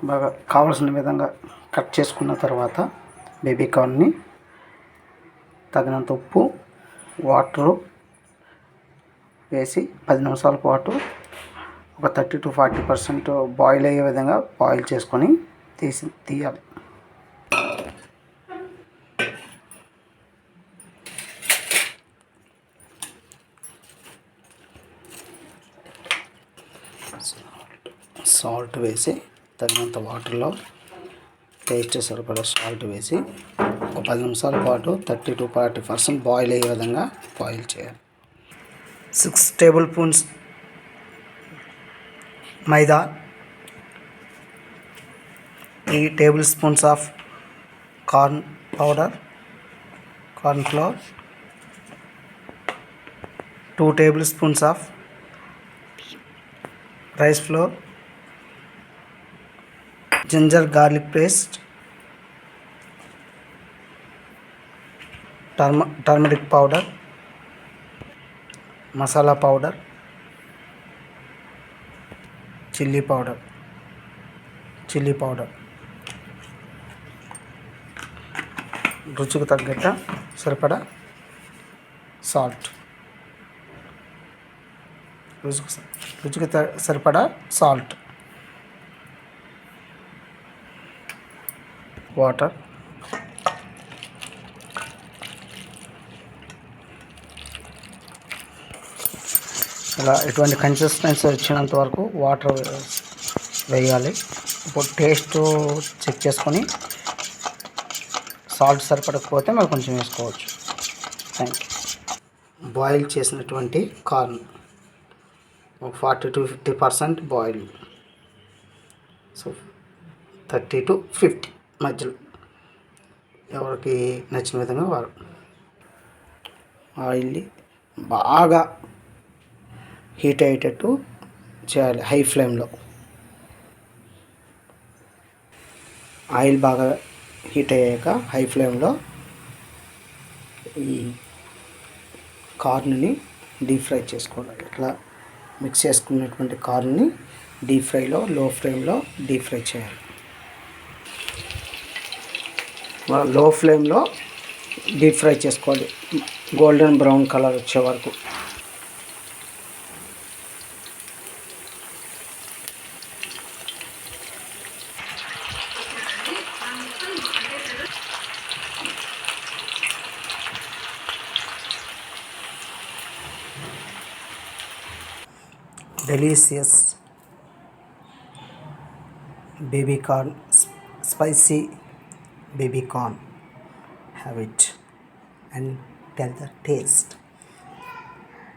బాగా కావలసిన విధంగా కట్ చేసుకున్న తర్వాత బేబీ కార్న్ని తగినంత ఉప్పు వాటరు వేసి పది నిమిషాల పాటు ఒక thirty to forty percent boil అయ్యే విధంగా బాయిల్ చేసుకొని తీసి తీయాలి. సాల్ట్ వేసి తగినంత వాటర్లో టేస్ట్ సరిపడా సాల్ట్ వేసి ఒక పది నిమిషాల పాటు thirty to forty percent boil అయ్యే విధంగా బాయిల్ చేయాలి. Six tablespoons maida three tablespoons of corn powder corn flour two tablespoons of rice flour ginger garlic paste turm turmeric powder masala powder chilli powder chilli powder రుచికి తగ్గట్ట సరిపడా salt రుచికి రుచికి త- సరిపడా సాల్ట్ వాటర్. ఇలా ఎటువంటి కన్సిస్టెన్సీ వచ్చినంత వరకు వాటర్ వేయాలి. ఇప్పుడు టేస్ట్ చెక్ చేసుకొని సాల్ట్ సరిపడకపోతే మరి కొంచెం వేసుకోవచ్చు. థ్యాంక్ యూ బాయిల్ చేసినటువంటి కార్న్ ఒక forty to fifty percent boil so thirty to fifty మధ్యలో. ఎవరికి నచ్చిన విధంగా వారు. ఆయిల్ని బాగా హీట్ అయ్యేటట్టు చేయాలి హై ఫ్లేమ్లో. ఆయిల్ బాగా హీట్ అయ్యాక హై ఫ్లేమ్లో ఈ కార్న్ని డీప్ ఫ్రై చేసుకోవాలి. ఇట్లా మిక్స్ చేసుకున్నటువంటి కార్న్ని డీప్ ఫ్రైలో లో ఫ్లేమ్లో డీప్ ఫ్రై చేయాలి. లో ఫ్లేమ్లో డీప్ ఫ్రై చేసుకోవాలి. గోల్డెన్ బ్రౌన్ కలర్ వచ్చే వరకు. Delicious baby corn spicy baby corn have it and tell the taste.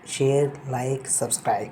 Share like subscribe